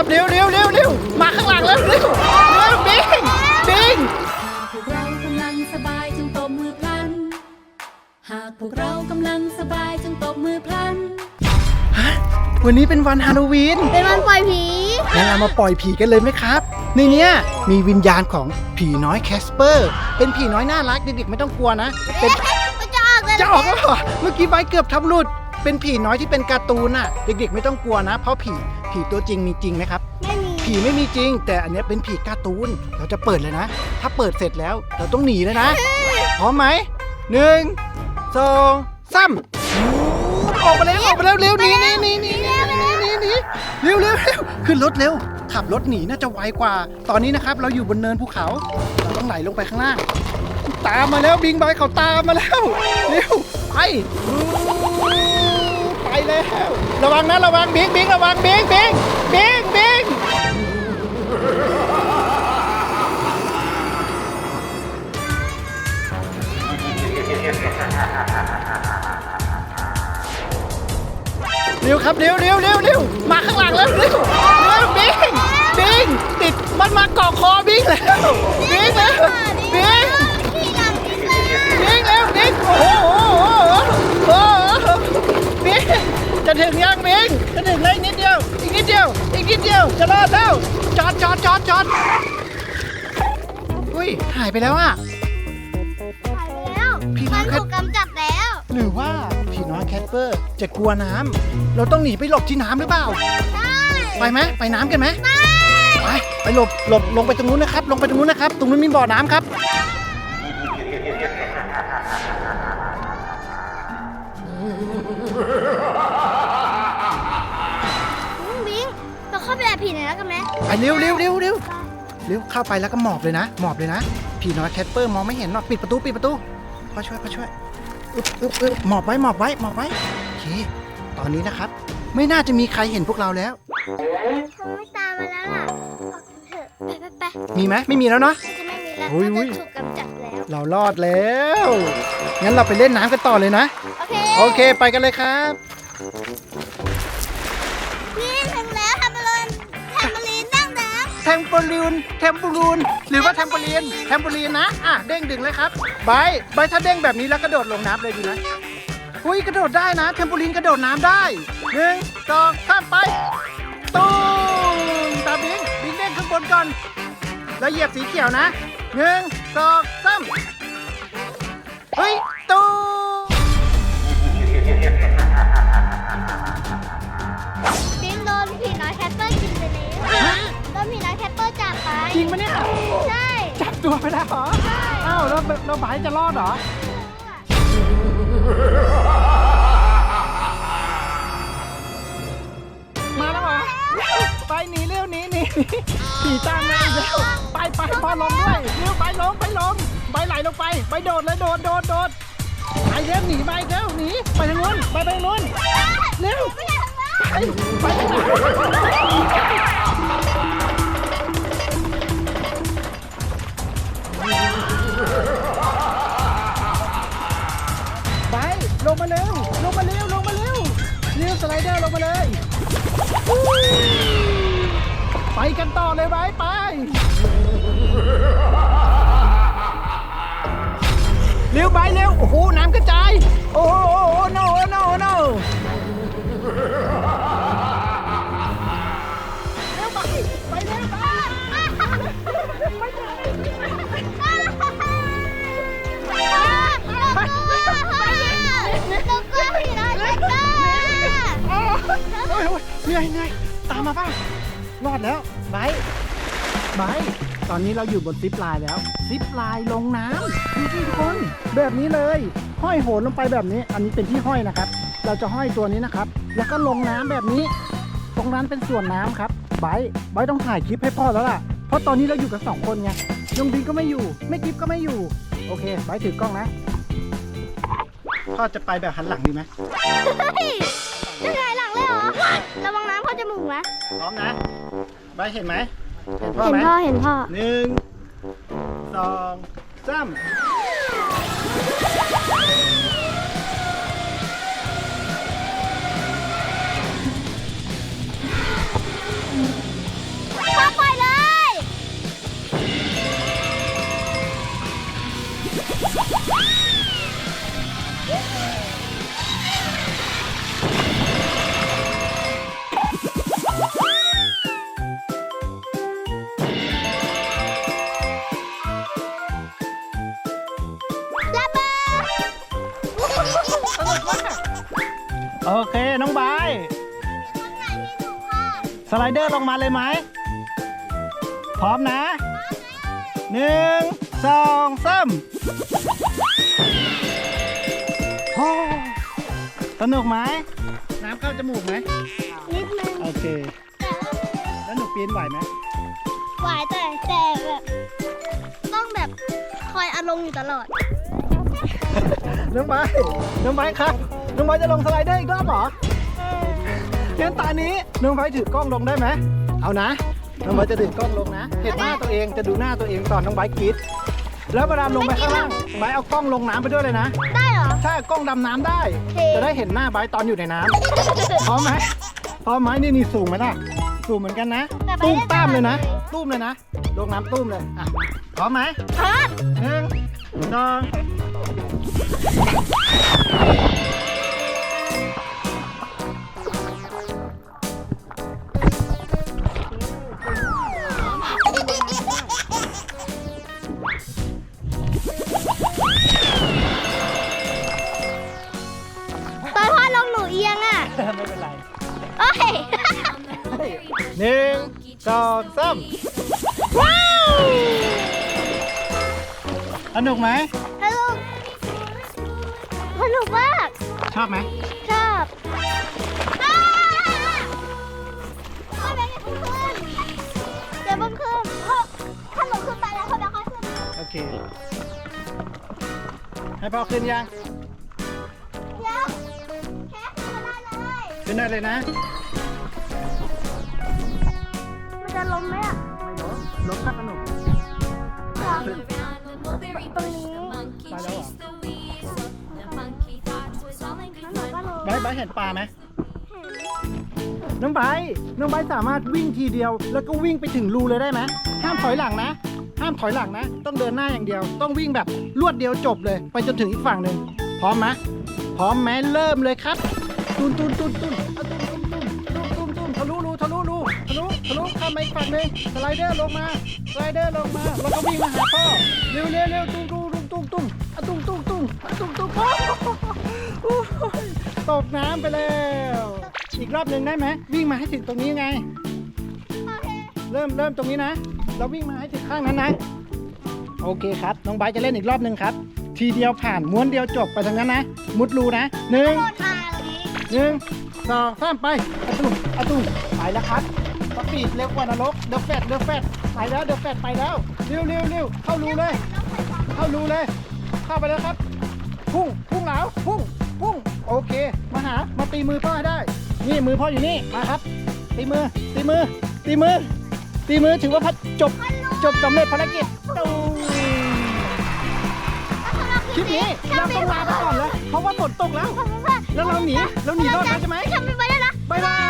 ครับเร็วเร็วเร็วเร็วมาข้างหลังแล้วเร็วเร็วบิงบิงพวกเรากำลังสบายจงตบมือพลัน หากพวกเรากำลังสบายจงตบมือพลัน ฮะวันนี้เป็นวันฮาโลวีนเป็นวันปล่อยผีงั้นเรามาปล่อยผีกันเลยไหมครับ ในเนี้ยมีวิญญาณของผีน้อยแคสเปอร์ เป็นผีน้อยน่ารักเด็กๆไม่ต้องกลัวนะ เป็นมันจะออกเลยจะออกแล้วเหรอเมื่อกี้ใบเกือบทำหลุด เป็นผีน้อยที่เป็นการ์ตูนน่ะ เด็กๆไม่ต้องกลัวนะ เพราะผี ผีตัวจริงมีจริงไหมครับ ไม่มี ผีไม่มีจริง แต่อันเนี้ยเป็นผีการ์ตูน เราจะเปิดเลยนะ ถ้าเปิดเสร็จแล้วเราต้องหนีเลยนะ พร้อมไหมหนึ่งสองสามออกมาแล้วออกมาแล้วเร็วหนีหนีหนีหนีหนีหนีหนีหนีเร็วเร็วเร็วขึ้นรถเร็ว ขับรถหนีน่าจะไวกว่า ตอนนี้นะครับ เราอยู่บนเนินภูเขา เราต้องไหลลงไปข้างล่าง ตามมาแล้วบิงบอยเขาตามมาแล้ว เร็วไปไป แล้วระวังนะระวังบิงบิงระวังบิงบิงบิงบิงเร็วครับเร็วเร็วเร็วเร็วมาข้างหลังแล้วเร็วเร็วบิงบิงติดมันมาเกาะคอบิงแล้วบิงแล้วบิงขี่หลังนี่เลยบิงแล้วบิงโอ้โหโอ้โหบิงจะ ถึงยังบิงจะถึงแล้วอีกนิดเดียว อีกนิดเดียว อีกนิดเดียว จะรอดแล้วจอดจอดจอดจอดอุ้ยหายไปแล้วอะ หายไปแล้วพี่มันครัถูบกกำจัดแล้ว หรือว่าผีน้อยแคทเปอร์ จะกลัวน้ำเราต้องหนีไปหลบที่น้ำหรือเปล่าใช่ไปไหมไปน้ำกันไหมไปไปหลบหลบลงไปตรงนู้นนะครับ ลงไปตรงนู้นนะครับ ตรงนู้นมีบ่อน้ำครับ ไหมไปเร็วเร็วเร็วเร็วเร็วเข้าไปแล้วก็หมอบเลยนะ หมอบเลยนะ ผีน้อยแคทเปอร์มองไม่เห็นหรอกปิดประตูปิดประตูพ่อช่วยพ่อช่วยอึ๊บอึ๊บอึ๊บหมอบไว้หมอบไว้หมอบไว้โอเค ตอนนี้นะครับ ไม่น่าจะมีใครเห็นพวกเราแล้วคงไม่ตามมาแล้วล่ะออกกันเถอะไปไปไปมีไหมไม่มีแล้วเนาะมันจะไม่มีแล้วอุ้ยมันอุ้ยจะถูกกำจัดแล้ว เรารอดแล้ว งั้นเราไปเล่นน้ำกันต่อเลยนะ โอเค โอเคไปกันเลยครับ ทมโปลีนแทมโปลูนหรือว่าแทมโปลีนแทมโปลีนนะอะเด้งดึงเลยครับใบายบถ้าเด้งแบบนี้แล้วกระโดดลงน้ำเลยดีไหมอุ้ยกระโดดได้นะแทมโปลีนกระโดดน้ำได้หนึ่งสองสามไปตูมตาบิงบิงเด้งข้างบนก่อนแล้วเหยียบสีเขียวนะหนึ่งสองสามเฮ้ย ตัวไปแล้วเหรออ้าวแล้วเราบายจะรอดเหรอ มาแล้วเหรอ ไปหนีเร็วหนีหนีผีตามมาอีกแล้วไปไปพอลงด้วยเร็วไปลงไปลงไปไหลลงไป ไปโดดเลยโดดโดดโดดไปเร็วหนีไปเร็วหนีไปทางนู้นไปไปทางนู้นเร็วไปไปทางไหน มาเลย ไปกันต่อเลยไปไป เร็วไปเร็ว โอ้โห น้ำกระจาย โอ้โหโอ้โห no no no เร็วไป ไปเร็วไป มมาบ้างรอดแล้วไบร์ทไบร์ทตอนนี้เราอยู่บนซิปไลน์แล้ว ซิปไลน์ลงน้ำดูสิทุกคน แบบนี้เลย ห้อยโหนลงไปแบบนี้ อันนี้เป็นที่ห้อยนะครับ เราจะห้อยตัวนี้นะครับ แล้วก็ลงน้ำแบบนี้ ตรงนั้นเป็นส่วนน้ำครับไบร์ทไบร์ทต้องถ่ายคลิปให้พ่อแล้วล่ะ เพราะตอนนี้เราอยู่กันสองคนไงยงบินก็ไม่อยู่ ไม่กิฟก็ไม่อยู่ โอเคไบร์ทถือกล้องนะ พ่อจะไปแบบหันหลังดีไหม เฮ้ย จะหงายหลังเลยเหรอ ระวังน้ำเข้าจมูกนะพร้อมนะไบร์ทเห็นไหมเห็นพ่อเห็นไหมพ่อเห็นพ่อ หนึ่งสองสาม โอเคน้องไบร์ทคนไหนที่หนูพลาดสไลเดอร์ลงมาเลยไหม พร้อมนะหนึ่งสองสามโอ้สนุกไหม น้ำเข้าจมูกไหม นิดนึงโอเคแต่ว่าแล้วหนูปีนไหวไหมไหวแต่แต่แบบต้องแบบคอยอารมณ์อยู่ตลอด น้องไบร์ทน้องไบร์ทครับ น้องไบร์ทจะลงสไลเดอร์อีกรอบเหรองั้นตอนนี้น้องไบร์ทถือกล้องลงได้ไหม เอานะ น้องไบร์ทจะถือกล้องลงนะ เห็นหน้าตัวเองจะดูหน้าตัวเองตอนน้องไบร์ทกรีดแล้วเวลาลงไปข้างล่างไบร์ทเอากล้องลงน้ำไปด้วยเลยนะ ได้เหรอ ใช่กล้องดำน้ำได้โอเคจะได้เห็นหน้าไบร์ทตอนอยู่ในน้ำพร้อมไหมพร้อมไหมนี่นี่สูงไหมล่ะ สูงเหมือนกันนะแต่ไบร์ทตุ้มต้ามเลยนะได้ตุ้มเลยนะ ลงน้ำตุ้มเลยอะพร้อมไหมครับหนึ่งสอง สนุกไหมสนุกสนุกมาก ชอบไหมชอบอ้าพ่อแบงค์อย่าเพิ่งขึ้นอย่าเพิ่งขึ้นพ่อถ้าหนูขึ้นไปแล้วพ่อแบงค์ค่อยขึ้นโอเค ให้พ่อขึ้นยังเดี๋ยวแค่ขึ้นมาได้เลย ขึ้นได้เลยนะมันจะล้มไหมอะไม่ล้มล้มก็สนุกตรงนี้ ไปแล้วเหรอแล้วหนูก็ล้มไบร์ทไบร์ทเห็นปลาไหมน้องไบร์ทน้องไบร์ทสามารถวิ่งทีเดียว แล้วก็วิ่งไปถึงรูเลยได้ไหมห้ามถอยหลังนะ ห้ามถอยหลังนะ ต้องเดินหน้าอย่างเดียว ต้องวิ่งแบบรวดเดียวจบเลย ไปจนถึงอีกฝั่งหนึ่งพร้อมไหมพร้อมไหมเริ่มเลยครับตุนตุนตุนตุนเอาตุน ทะลุข้ามไปอีกฝั่งหนึ่งสไลเดอร์ลงมาสไลเดอร์ลงมาแล้วก็วิ่งมาหาพ่อเร็วเร็วเร็วตุ้งตุ้งตุ้งตุ้งตุ้งตุ้งตุ้งตุ้งตุ้งตุ้งโอ้โหตกน้ำไปแล้วอีกรอบหนึ่งได้ไหมวิ่งมาให้ถึงตรงนี้ไง เริ่มเริ่มตรงนี้นะ เราวิ่งมาให้ถึงข้างนั้นนะโอเคครับน้องไบจะเล่นอีกรอบหนึ่งครับ ทีเดียวผ่านม้วนเดียวจบไปทางนั้นนะ มุดรูนะหนึ่งโดนมาตรงนี้หนึ่งสองสามไปอตุ้มอตุ้มไปแล้วครับ สปีดเร็วกว่านรกเดอะแฟดเดอะแฟดไปแล้วเดอะแฟดไปแล้วเร็วเร็วเร็วเข้ารูเลย เข้ารูเลย เข้าไปแล้วครับ พุ่งพุ่งเหลาพุ่งพุ่งโอเค มาหามาตีมือพ่อให้ได้ นี่มือพ่ออยู่นี่มาครับ ตีมือตีมือ ตีมือ ตีมือถือว่าพัดจบจบสำเร็จภารกิจตูคลิปนี้เราต้องลาไปก่อนแล้วเพราะว่าฝนตกแล้ว แล้วเราหนีเราหนีรอดแล้วใช่ไหมทำไปได้นะบ๊ายบาย